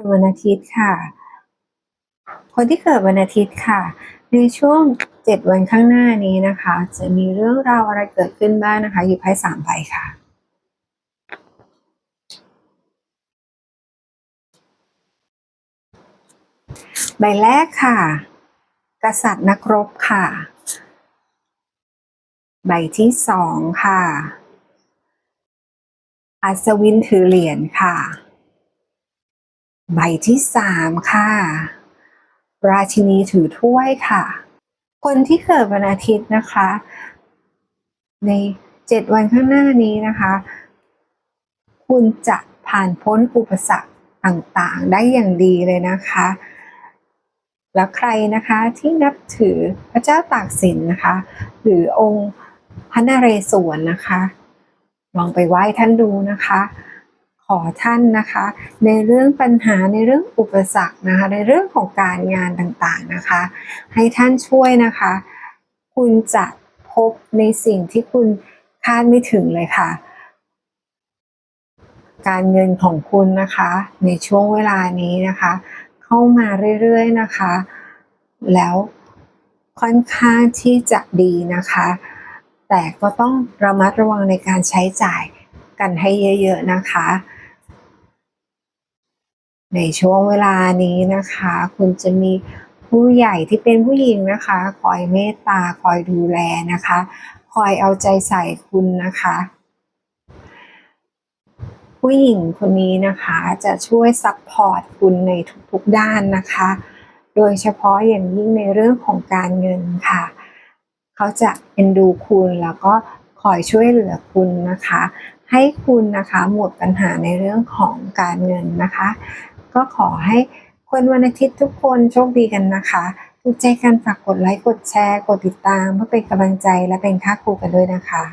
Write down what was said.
คนวันอาทิตย์ค่ะ คนที่เกิดวันอาทิตย์ค่ะ ในช่วงเจ็ดวันข้างหน้านี้นะคะ จะมีเรื่องราวอะไรเกิดขึ้นบ้างนะคะหยิบไพ่สามใบค่ะใบแรกค่ะ กษัตริย์นักรบค่ะ ใบที่สองค่ะ อัศวินถือเหรียญค่ะ ใบที่สามค่ะ ราชินีถือถ้วยค่ะ คนที่เกิดวันอาทิตย์นะคะ ในเจ็ดวันข้างหน้านี้นะคะ คุณจะผ่านพ้นอุปสรรคต่างๆ ได้อย่างดีเลยนะคะ แล้วใครนะคะที่นับถือพระเจ้าตากสินนะคะ หรือองค์พระนเรศวรนะคะ ลองไปไหว้ท่านดูนะคะ อท่านนะคะ ในเรื่องปัญหาในเรื่องอุปสรรคนะคะ ในเรื่องของการงานต่างๆนะคะ ให้ท่านช่วยนะคะ คุณจะพบในสิ่งที่คุณคาดไม่ถึงเลยค่ะ การเงินของคุณนะคะ ในช่วงเวลานี้นะคะ เข้ามาเรื่อยๆนะคะ แล้วค่อนข้างที่จะดีนะคะ แต่ก็ต้องระมัดระวังในการใช้จ่ายกันให้เยอะ ๆ นะคะ ในช่วงเวลานี้นะคะ คุณจะมีผู้ใหญ่ที่เป็นผู้หญิงนะคะ คอยเมตตาคอยดูแลนะคะ คอยเอาใจใส่คุณนะคะ ผู้หญิงคนนี้นะคะจะช่วยซัพพอร์ตคุณในทุกๆด้านนะคะ โดยเฉพาะอย่างยิ่งในเรื่องของการเงินค่ะ เขาจะเอ็นดูคุณแล้วก็คอยช่วยเหลือคุณนะคะให้คุณนะคะหมดปัญหาในเรื่องของการเงินนะคะ ก็ขอให้คนวันอาทิตย์ทุกคนโชคดีกันนะคะถูกใจกันฝากกดไลค์ กดแชร์ กดติดตามเพื่อเป็นกำลังใจและเป็นค่าครูกันด้วยนะคะ